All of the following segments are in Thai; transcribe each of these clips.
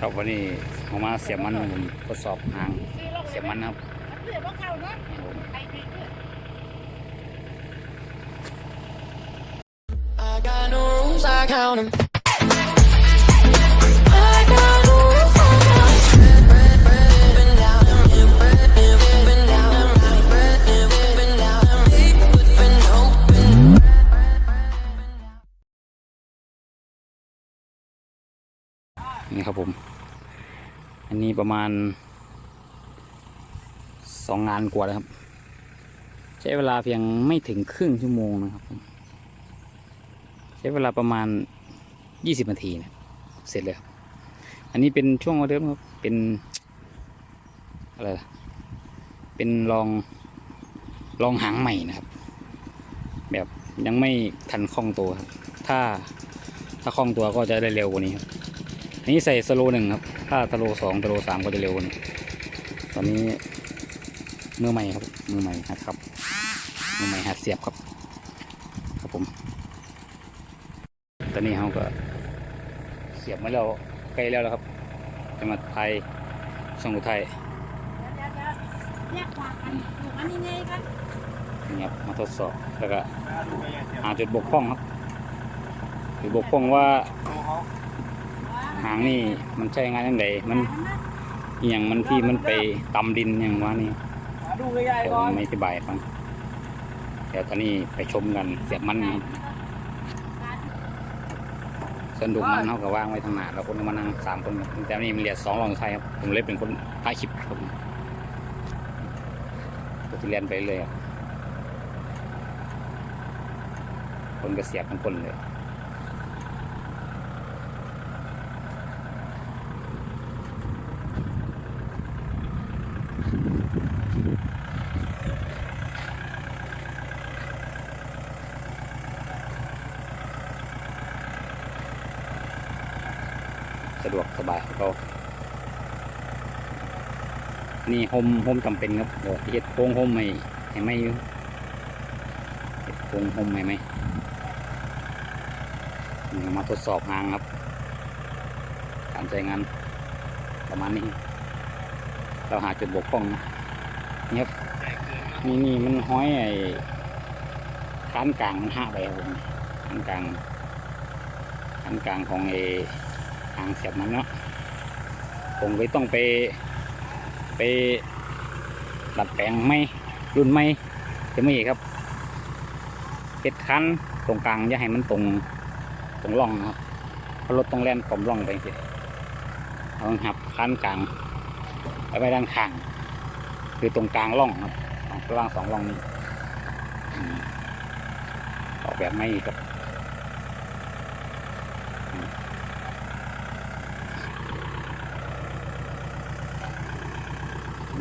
ครับวันนี้ผมมาเสียมันผมทดสอบหางเสียมันครับเรี นี่ครับผม อันนี้ประมาณสองงานกว่าแล้วครับ ใช้เวลาเพียงไม่ถึงครึ่งชั่วโมงนะครับผมใช้เวลาประมาณยี่สิบนาทีนะเสร็จเลยครับ อันนี้เป็นช่วงออเดิมครับ เป็นอะไรเป็นลองลองหางใหม่นะครับ แบบยังไม่ทันคล่องตัวครับถ้าถ้าคล่องตัวก็จะได้เร็วกว่านี้ครับ นนี้ใส่สโลหนึ่งครับ ถ้าสโลสองสโลสามก็จะเร็วกว่านี้ตอนนี้มือใหม่ครับ มือใหม่หัดครับ มือใหม่หัดเสียบครับ ครับผม ตอนนี้เขาก็ เสียบมาแล้วใกล้แล้วแล้วครับจะมาไทยช่องอุทัยเดี๋ยวเดี๋ยวแยกความกันอยู่อันนี้ไงกันนี่ครับมาทดสอบแล้วก็หาจุดบกพร่องครับจุดบกพร่องว่า หางนี่มันใช้งานยังไงมันอย่างมันที่มันไปตำดินอย่างว่านี่ดูใหญ่เดี๋ยวก่อนไม่อธิบายฟังเดี๋ยวตอนนี้ไปชมกันเสียบมันครับสนุกมันเขาก็ว่างไว้ทางหน้าแล้วคนมานั่งสามคนแต่นี่มันเหลือสองรองไทยครับผมเลยเป็นคนถ่ายคลิปครับผมก็จะเรียนไปเรื่อยครับคนก็เสียบทั้งคนเลย สะดวกสบายก็นี่โฮมโฮมจำเป็นครับเดี๋ยวเฮ็ดโค้งโฮมใหม่ให้ไหมอยู่เฮ็ดโค้งโฮมใหม่ไหมมาทดสอบหางครับ การใช้งานประมาณนี้ เราหาจุดบกพร่องนะนี่ครับนี่นี่มันห้อยไอ้ค้านกลางมันหักไปครับผมค้านกลางค้านกลางของไอ้ ทางเสียบมันเนาะผมก็ต้องไปไปดัดแปลงไม่รุ่นไม่จะไม่ครับเก็ดคันตรงกลางอย่าให้มันตรงตรงร่องนะครับเพราะรถต้องแล่นกลมร่องไปสิเอาหับคันกลางไปไว้ด้านข้าง คือตรงกลางร่องครับสองล่างสองร่องนี้ออกแบบไม่ครับ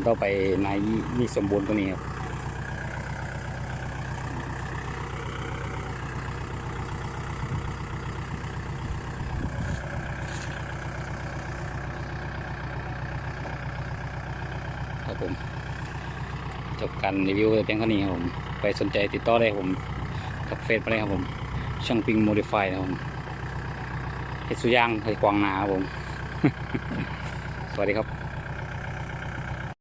ต้องไปนายยี่สมบูรณ์ตัวนี้ครับครับผมจบการรีวิวเพียงเท่านี้ครับผม ไปสนใจติดต่อได้ผมกับเฟซมาเลยครับผม ช่างปิงโมดิฟายครับผมเฮดสุย่างไทยกวางนาครับผม สวัสดีครับ